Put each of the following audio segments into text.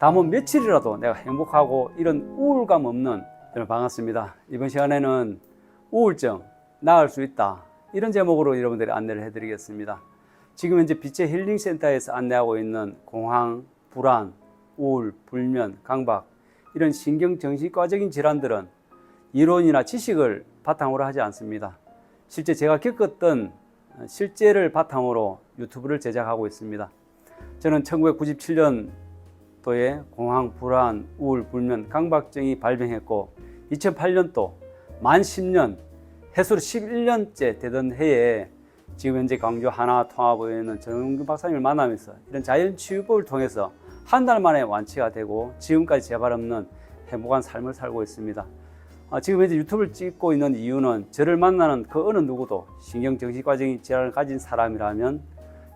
담은 며칠이라도 내가 행복하고 이런 우울감 없는 여러분 반갑습니다. 이번 시간에는 우울증 나을 수 있다 이런 제목으로 여러분들이 안내를 해드리겠습니다. 지금 현재 빛의 힐링 센터에서 안내하고 있는 공황, 불안, 우울, 불면, 강박 이런 신경 정신과적인 질환들은 이론이나 지식을 바탕으로 하지 않습니다. 실제 제가 겪었던 실제를 바탕으로 유튜브를 제작하고 있습니다. 저는 1997년 도에 공황, 불안, 우울, 불면, 강박증이 발병했고 2008년도 만 10년 해수로 11년째 되던 해에 지금 현재 광주 하나 통합에 있는 정은규 박사님을 만나면서 이런 자연 치유법을 통해서 한 달 만에 완치가 되고 지금까지 재발 없는 행복한 삶을 살고 있습니다. 아, 지금 현재 유튜브를 찍고 있는 이유는 저를 만나는 그 어느 누구도 신경정신과적인 질환을 가진 사람이라면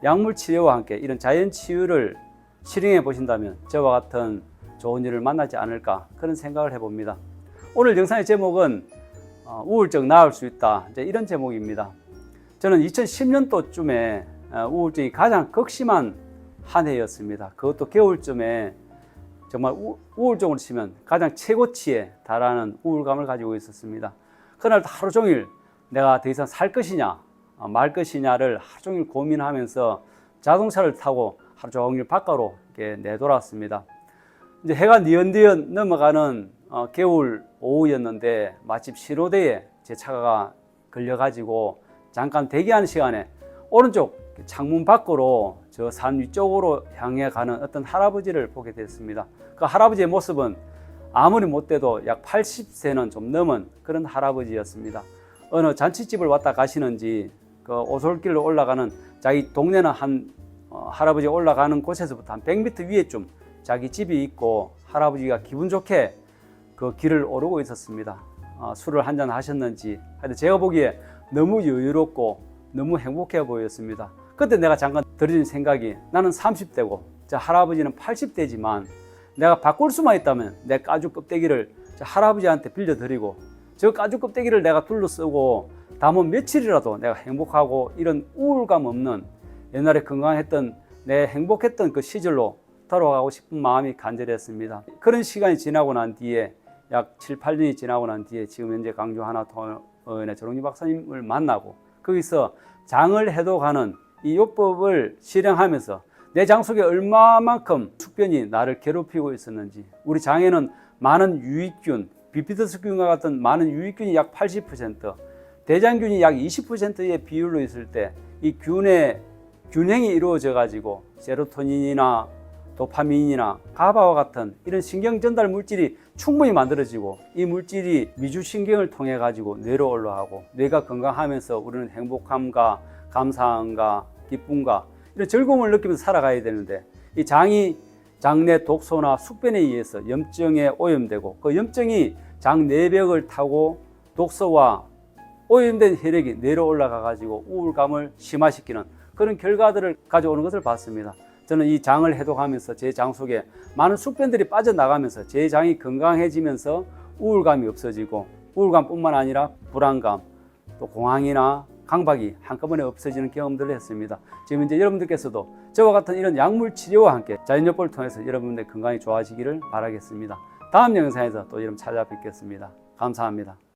약물 치료와 함께 이런 자연 치유를 실행해 보신다면 저와 같은 좋은 일을 만나지 않을까 그런 생각을 해봅니다. 오늘 영상의 제목은 어, 우울증 나을 수 있다 이런 제목입니다. 저는 2010년도쯤에 어, 우울증이 가장 극심한 한 해였습니다. 그것도 겨울쯤에 정말 우, 우울증으로 치면 가장 최고치에 달하는 우울감을 가지고 있었습니다. 그날 하루 종일 내가 더 이상 살 것이냐 어, 말 것이냐를 하루 종일 고민하면서 자동차를 타고 하루 종일 바깥으로 내돌았습니다. 이제 해가 뉘엿뉘엿 넘어가는 어, 겨울 오후였는데 마침 신호대에 제 차가 걸려가지고 잠깐 대기하는 시간에 오른쪽 창문 밖으로 저 산 위쪽으로 향해 가는 어떤 할아버지를 보게 됐습니다. 그 할아버지의 모습은 아무리 못돼도 약 80세는 좀 넘은 그런 할아버지였습니다. 어느 잔치집을 왔다 가시는지 그 오솔길로 올라가는 자기 동네는 한 어, 할아버지 올라가는 곳에서부터 한 100m 위에 좀 자기 집이 있고 할아버지가 기분 좋게 그 길을 오르고 있었습니다. 어, 술을 한 잔 하셨는지 하여튼 제가 보기에 너무 여유롭고 너무 행복해 보였습니다. 그때 내가 잠깐 들어진 생각이 나는 30대고 저 할아버지는 80대지만 내가 바꿀 수만 있다면 내 까죽 껍데기를 저 할아버지한테 빌려드리고 저 까죽 껍데기를 내가 둘러쓰고 담은 며칠이라도 내가 행복하고 이런 우울감 없는 옛날에 건강했던 내 행복했던 그 시절로 돌아가고 싶은 마음이 간절했습니다. 그런 시간이 지나고 난 뒤에 약 7, 8년이 지나고 난 뒤에 지금 현재 강주 하나통원의 조롱희 박사님을 만나고 거기서 장을 해독하는 이 요법을 실행하면서 내 장 속에 얼마만큼 숙변이 나를 괴롭히고 있었는지 우리 장에는 많은 유익균, 비피더스균과 같은 많은 유익균이 약 80%, 대장균이 약 20%의 비율로 있을 때 이 균의 균형이 이루어져 가지고 세로토닌이나 도파민이나 가바와 같은 이런 신경 전달 물질이 충분히 만들어지고 이 물질이 미주신경을 통해 가지고 뇌로 올라가고 뇌가 건강하면서 우리는 행복함과 감사함과 기쁨과 이런 즐거움을 느끼면서 살아가야 되는데 이 장이 장내 독소나 숙변에 의해서 염증에 오염되고 그 염증이 장 내벽을 타고 독소와 오염된 혈액이 뇌로 올라가 가지고 우울감을 심화시키는 그런 결과들을 가져오는 것을 봤습니다. 저는 이 장을 해독하면서 제 장 속에 많은 숙변들이 빠져나가면서 제 장이 건강해지면서 우울감이 없어지고 우울감뿐만 아니라 불안감, 또 공황이나 강박이 한꺼번에 없어지는 경험들을 했습니다. 지금 이제 여러분들께서도 저와 같은 이런 약물 치료와 함께 자연요법을 통해서 여러분들 건강이 좋아지기를 바라겠습니다. 다음 영상에서 또 여러분 찾아뵙겠습니다. 감사합니다.